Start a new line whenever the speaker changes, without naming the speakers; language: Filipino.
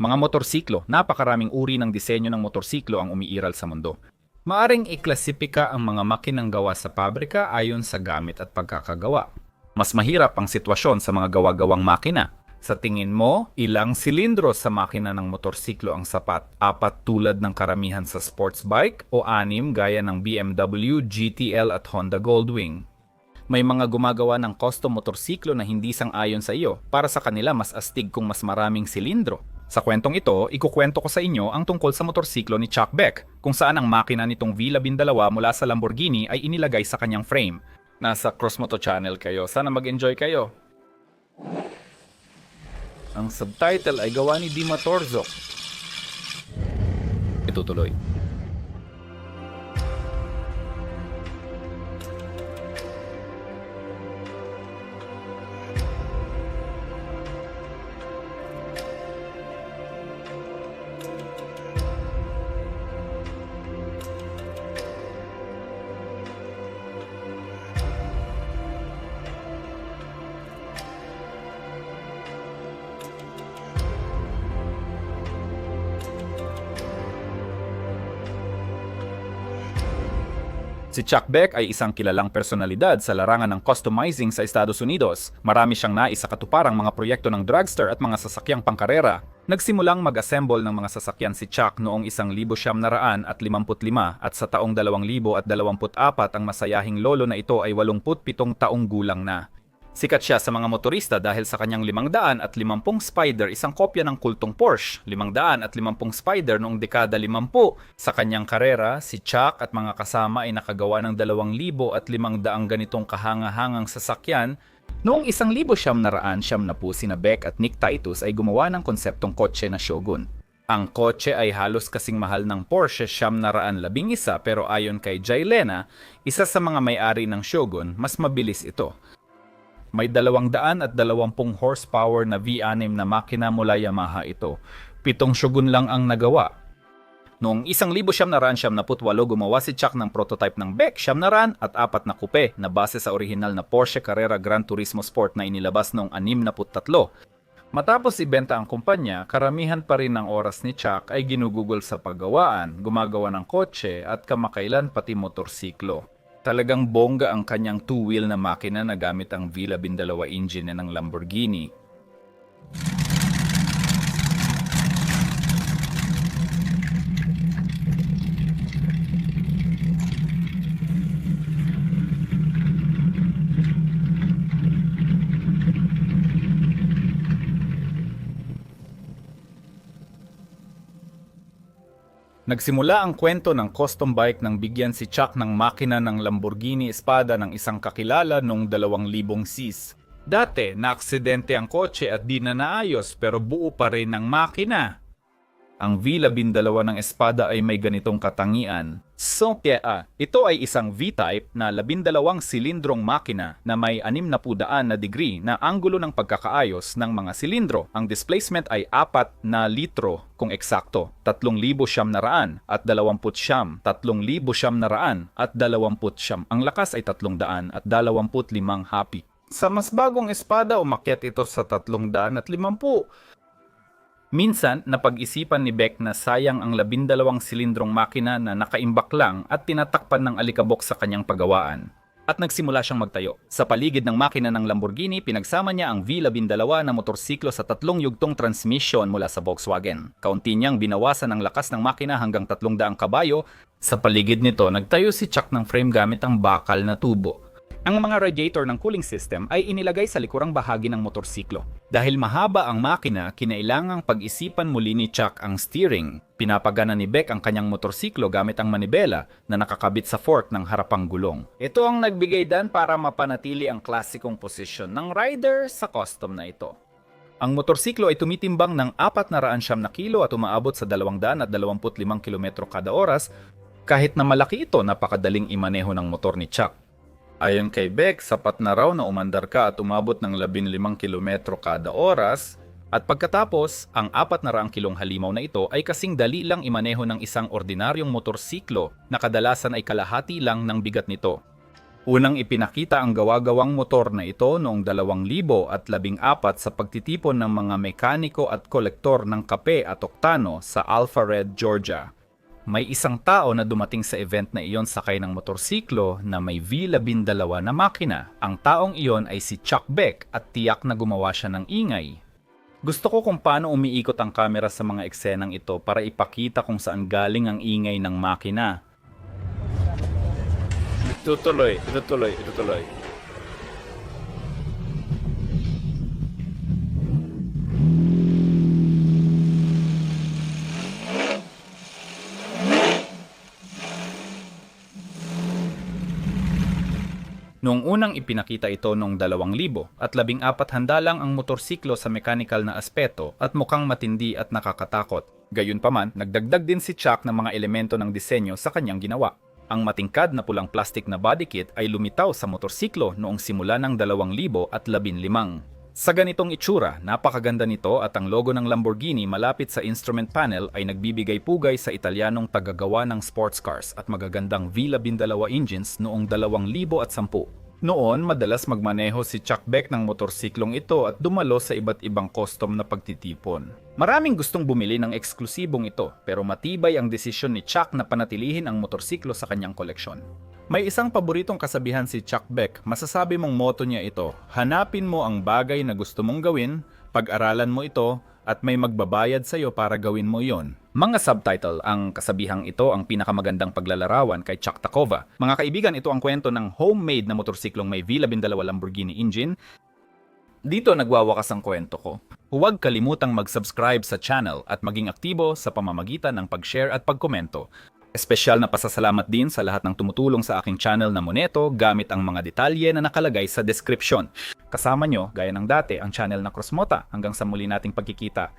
Mga motorsiklo, napakaraming uri ng disenyo ng motorsiklo ang umiiral sa mundo. Maaring iklasipika ang mga makinang gawa sa pabrika ayon sa gamit at pagkakagawa. Mas mahirap ang sitwasyon sa mga gawa-gawang makina. Sa tingin mo, ilang silindro sa makina ng motorsiklo ang sapat? Apat tulad ng karamihan sa sports bike o anim gaya ng BMW, GTL at Honda Goldwing? May mga gumagawa ng custom motorsiklo na hindi sang-ayon sa iyo. Para sa kanila, mas astig kung mas maraming silindro. Sa kwentong ito, ikukwento ko sa inyo ang tungkol sa motorsiklo ni Chuck Beck, kung saan ang makina nitong V12 mula sa Lamborghini ay inilagay sa kanyang frame. Nasa Cross Moto Channel kayo. Sana mag-enjoy kayo. Ang subtitle ay gawa ni Dima Torzok. Itutuloy. Si Chuck Beck ay isang kilalang personalidad sa larangan ng customizing sa Estados Unidos. Marami siyang nais sa katuparang mga proyekto ng dragster at mga sasakyang pangkarera. Nagsimulang mag-assemble ng mga sasakyan si Chuck noong 1955 at sa taong 2024 ang masayahing lolo na ito ay 87 taong gulang na. Sikat siya sa mga motorista dahil sa kanyang 500 at 50 Spider, isang kopya ng kultong Porsche. 500 at 50 Spider noong dekada 50. Sa kanyang karera, si Chuck at mga kasama ay nakagawa ng 2,000 at 500 ganitong kahangahangang sasakyan Noong isang libo siyam na raan siyam na po sina Beck at Nick Titus ay gumawa ng konseptong kotse na Shogun. Ang kotse ay halos kasing mahal ng Porsche siyam na raan labing isa pero ayon kay Jay Lena, isa sa mga may-ari ng Shogun, mas mabilis ito. May 200 at 20 horsepower na V6 na makina mula Yamaha ito. Pitong Shogun lang ang nagawa. Noong 1978 gumawa si Chuck ng prototype ng Beck Shamnaran at apat na kupe na base sa orihinal na Porsche Carrera Gran Turismo Sport na inilabas noong 63. Matapos ibenta ang kumpanya, karamihan pa rin ng oras ni Chuck ay ginugugol sa paggawaan, gumagawa ng kotse at kamakailan pati motorsiklo. Talagang bongga ang kanyang two-wheel na makina na gamit ang V12 engine ng Lamborghini. Nagsimula ang kwento ng custom bike nang bigyan si Chuck ng makina ng Lamborghini Espada ng isang kakilala noong 2000 sis. Dati, naaksidente ang kotse at di na naayos pero buo pa rin ang makina. Ang V12 ng Espada ay may ganitong katangian. So, ah, ito ay isang V-type na 12 silindrong makina na may 60 na degree na anggulo ng pagkakaayos ng mga silindro. Ang displacement ay 4 na litro kung eksakto, 3,000 siyam na raan at 20 siyam, 3,000 siyam na raan at 20 siyam. Ang lakas ay 300 at 25 happy. Sa mas bagong espada, umakyat ito sa 350. Minsan, napag-isipan ni Beck na sayang ang labindalawang silindrong makina na nakaimbak lang at tinatakpan ng alikabok sa kanyang pagawaan. At nagsimula siyang magtayo. Sa paligid ng makina ng Lamborghini, pinagsama niya ang V12 na motorsiklo sa tatlong yugtong transmission mula sa Volkswagen. Kaunti niyang binawasan ang lakas ng makina hanggang 300 kabayo. Sa paligid nito, nagtayo si Chuck ng frame gamit ang bakal na tubo. Ang mga radiator ng cooling system ay inilagay sa likurang bahagi ng motorsiklo. Dahil mahaba ang makina, kinailangang pag-isipan muli ni Chuck ang steering. Pinapagana ni Beck ang kanyang motorsiklo gamit ang manibela na nakakabit sa fork ng harapang gulong. Ito ang nagbigay dan para mapanatili ang klasikong posisyon ng rider sa custom na ito. Ang motorsiklo ay tumitimbang ng 400 na kilo at umaabot sa 225 km kada oras kahit na malaki ito napakadaling imaneho ng motor ni Chuck. Ayon kay Beck, sapat na raw na umandar ka at umabot ng 15 kilometro kada oras at pagkatapos, ang 400 kilong halimaw na ito ay kasing dali lang imaneho ng isang ordinaryong motorsiklo na kadalasan ay kalahati lang ng bigat nito. Unang ipinakita ang gawa-gawang motor na ito noong 2014 sa pagtitipon ng mga mekaniko at kolektor ng kape at oktano sa Alpharetta, Georgia. May isang tao na dumating sa event na iyon sakay ng motorsiklo na may V12 na makina. Ang taong iyon ay si Chuck Beck at tiyak na gumawa siya ng ingay. Gusto ko kung paano umiikot ang kamera sa mga eksenang ito para ipakita kung saan galing ang ingay ng makina. Itutuloy, itutuloy, itutuloy. Noong unang ipinakita ito noong 2000 at labing apat handa lang ang motorsiklo sa mechanical na aspeto at mukhang matindi at nakakatakot. Gayunpaman, nagdagdag din si Chuck ng mga elemento ng disenyo sa kanyang ginawa. Ang matingkad na pulang plastic na body kit ay lumitaw sa motorsiklo noong simula ng 2015. Sa ganitong itsura, napakaganda nito at ang logo ng Lamborghini malapit sa instrument panel ay nagbibigay pugay sa Italianong tagagawa ng sports cars at magagandang V12 engines noong 2010. Noon, madalas magmaneho si Chuck Beck ng motorsiklong ito at dumalo sa iba't ibang custom na pagtitipon. Maraming gustong bumili ng eksklusibong ito pero matibay ang desisyon ni Chuck na panatilihin ang motorsiklo sa kanyang koleksyon. May isang paboritong kasabihan si Chuck Beck, masasabi mong motto niya ito, hanapin mo ang bagay na gusto mong gawin, pag-aralan mo ito, at may magbabayad sa'yo para gawin mo yon. Mga subtitle, ang kasabihang ito ang pinakamagandang paglalarawan kay Chuck Takova. Mga kaibigan, ito ang kwento ng homemade na motorsiklong may V12 Lamborghini engine. Dito nagwawakas ang kwento ko. Huwag kalimutang mag-subscribe sa channel at maging aktibo sa pamamagitan ng pag-share at pagkomento. Espesyal na pasasalamat din sa lahat ng tumutulong sa aking channel na Moneto gamit ang mga detalye na nakalagay sa description. Kasama nyo, gaya ng dati, ang channel na Crossmota. Hanggang sa muli nating pagkikita.